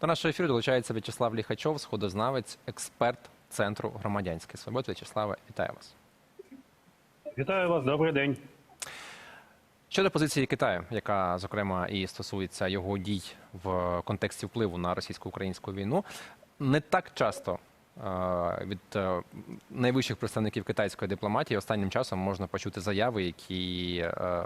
До нашого ефіру долучається В'ячеслав Ліхачов, сходознавець, експерт Центру громадянських свобод. В'ячеславе, вітаю вас. Вітаю вас, добрий день. Щодо позиції Китаю, яка зокрема і стосується його дій в контексті впливу на російсько-українську війну, не так часто е, від е, найвищих представників китайської дипломатії останнім часом можна почути заяви, які е,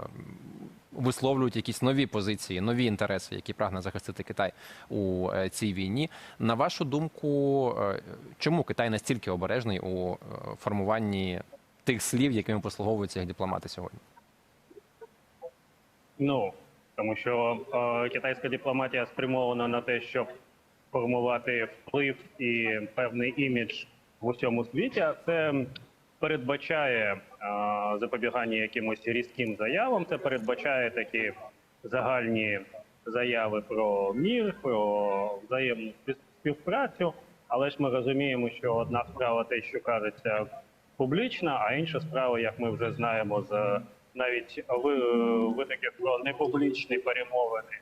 висловлюють якісь нові позиції, нові інтереси, які прагне захистити Китай у е, цій війні. На вашу думку, е, чому Китай настільки обережний у е, формуванні тих слів, якими послуговуються їх дипломати сьогодні? Ну тому що е, китайська дипломатія спрямована на те, щоб формувати вплив і певний імідж в усьому світі. Це передбачає е, запобігання якимось різким заявам. Це передбачає такі загальні заяви про мір, про взаємну співпрацю. Але ж ми розуміємо, що одна справа те, що кажеться публічно, а інша справа, як ми вже знаємо, з навіть ви, витоків про непублічні перемовини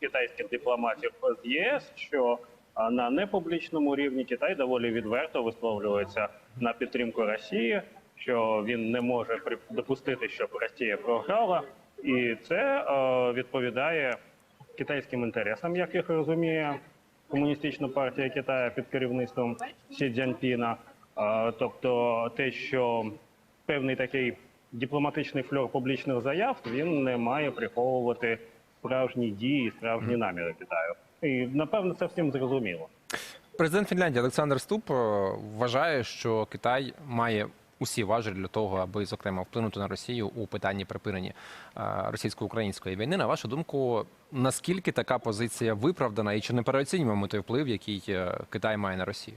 китайських дипломатів з ЄС, що а, на непублічному рівні Китай доволі відверто висловлюється на підтримку Росії, що він не може допустити, щоб Росія програла, і це е, відповідає китайським інтересам, як їх розуміє комуністична партія Китаю під керівництвом Сі Цзяньпіна. Е, Тобто, те, що певний такий дипломатичний фльор публічних заяв, він не має приховувати справжні дії, справжні наміри Китаю. І напевно це всім зрозуміло. Президент Фінляндії Олександр Ступ е, вважає, що Китай має усі важелі для того, аби зокрема вплинути на Росію у питанні припинення е, російсько-української війни. На вашу думку, наскільки така позиція виправдана і чи не переоцінюємо той вплив, який е, Китай має на Росію?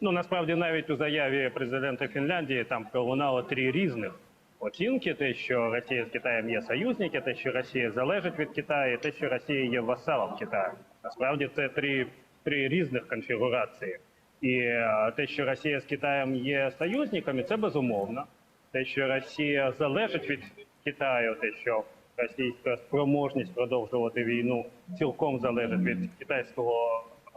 Ну насправді навіть у заяві президента Фінляндії там пролунало три різних оцінки: те, що Росія з Китаєм є союзники, те, що Росія залежить від Китаю, те, що Росія є васалом Китаю. Насправді це три, три різних конфігурації. І е, те, що Росія з Китаєм є союзниками, це безумовно. Те, що Росія залежить від Китаю, те, що російська спроможність продовжувати війну цілком залежить від китайського е,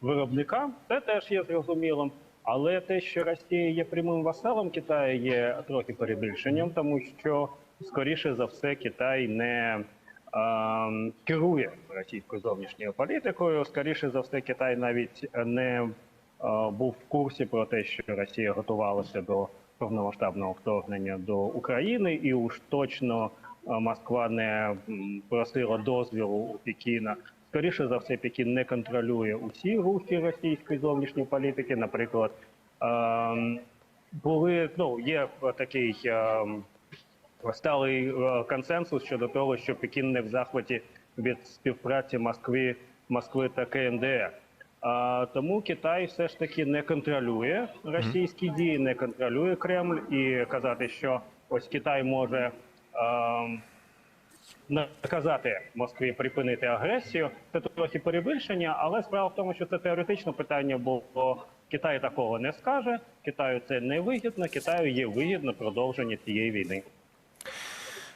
виробника, це теж є зрозумілим. Але те, що Росія є прямим васалом Китаю, є трохи перебільшенням, тому що скоріше за все Китай не е, керує російською зовнішньою політикою. Скоріше за все, Китай навіть не е, був в курсі про те, що Росія готувалася до повномасштабного вторгнення до України, і уж точно Москва не просила дозвілу у Пекіна. Скоріше за все, Пекін не контролює усі рухи російської зовнішньої політики. Наприклад, ем, були ну є такий ем, сталий е, консенсус щодо того, що Пекін не в захваті від співпраці Москви, Москви та КНДР. А, тому Китай все ж таки не контролює російські дії, не контролює Кремль і казати, що ось Китай може. ем, наказати Москві припинити агресію. Це трохи перебільшення, але справа в тому, що це теоретично питання, бо Китай такого не скаже. Китаю це не вигідно. Китаю є вигідно продовження цієї війни.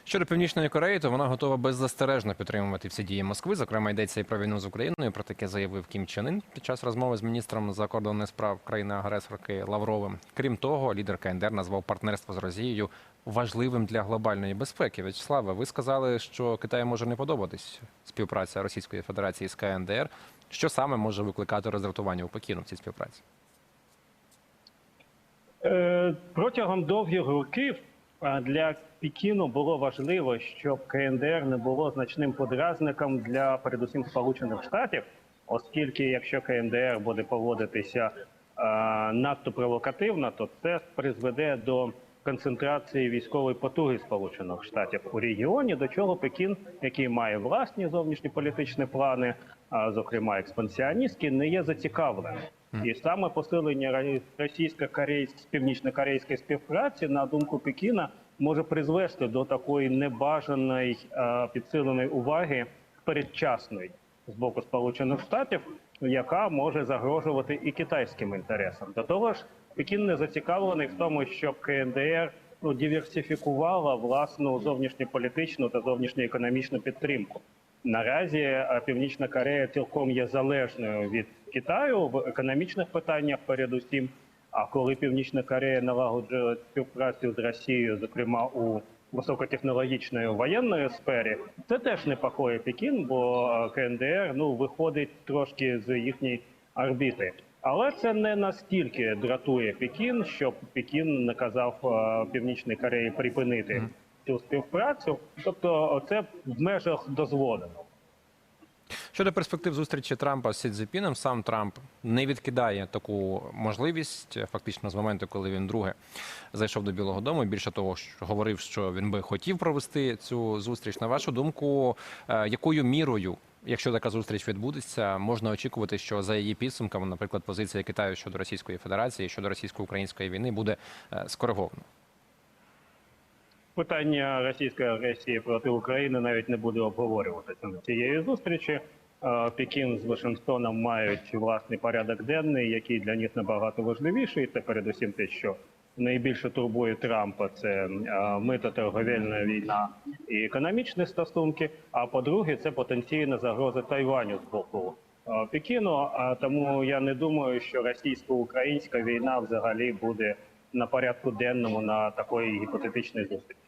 Щодо північної Кореї, то вона готова беззастережно підтримувати всі дії Москви. Зокрема, йдеться і про війну з Україною. Про таке заявив Кім Чен Ін під час розмови з міністром закордонних справ країни-агресорки Лавровим. Крім того, лідер КНДР назвав партнерство з Росією важливим для глобальної безпеки. В'ячеславе, ви сказали, що Китаю може не подобатись співпраця Російської Федерації з КНДР. Що саме може викликати роздратування у Пекіну в цій співпраці? Е, Протягом довгих років для Пекіну було важливо, щоб КНДР не було значним подразником для передусім Сполучених Штатів, оскільки якщо КНДР буде поводитися надто провокативно, то це призведе до концентрації військової потуги Сполучених Штатів у регіоні, до чого Пекін, який має власні зовнішні політичні плани, зокрема експансіоністські, не є зацікавленим. І саме посилення російсько-корейської північно-корейської співпраці, на думку Пекіна, може призвести до такої небажаної е, підсиленої уваги передчасної з боку Сполучених Штатів, яка може загрожувати і китайським інтересам. До того ж, Пекін не зацікавлений в тому, щоб КНДР ну, диверсифікувала власну зовнішньополітичну та зовнішньоекономічну підтримку. Наразі е, Північна Корея цілком є залежною від Китаю в економічних питаннях, передусім. А коли Північна Корея налагоджує співпрацю з Росією, зокрема у високотехнологічної воєнної сфері, це теж непокоїть Пекін, бо е, КНДР ну виходить трошки з їхньої орбіти. Але це не настільки дратує Пекін, щоб Пекін наказав е, Північній Кореї припинити цю співпрацю. Тобто, це в межах дозволеного. Щодо перспектив зустрічі Трампа з Сі Цзіпіном, сам Трамп не відкидає таку можливість, фактично з моменту, коли він друге зайшов до Білого Дому. Більше того, що говорив, що він би хотів провести цю зустріч. На вашу думку, е, якою мірою, якщо така зустріч відбудеться, можна очікувати, що за її підсумками, наприклад, позиція Китаю щодо Російської Федерації, щодо російсько-української війни буде е, скоригована? Питання російської агресії проти України навіть не буде обговорюватися на цієї зустрічі. Пекін з Вашингтоном мають власний порядок денний, який для них набагато важливіший. Це передусім те, що найбільше турбує Трампа, це мито торговельна війна і економічні стосунки. А по-друге, це потенційна загроза Тайваню з боку Пекіну. Тому я не думаю, що російсько-українська війна взагалі буде на порядку денному на такої гіпотетичної зустрічі.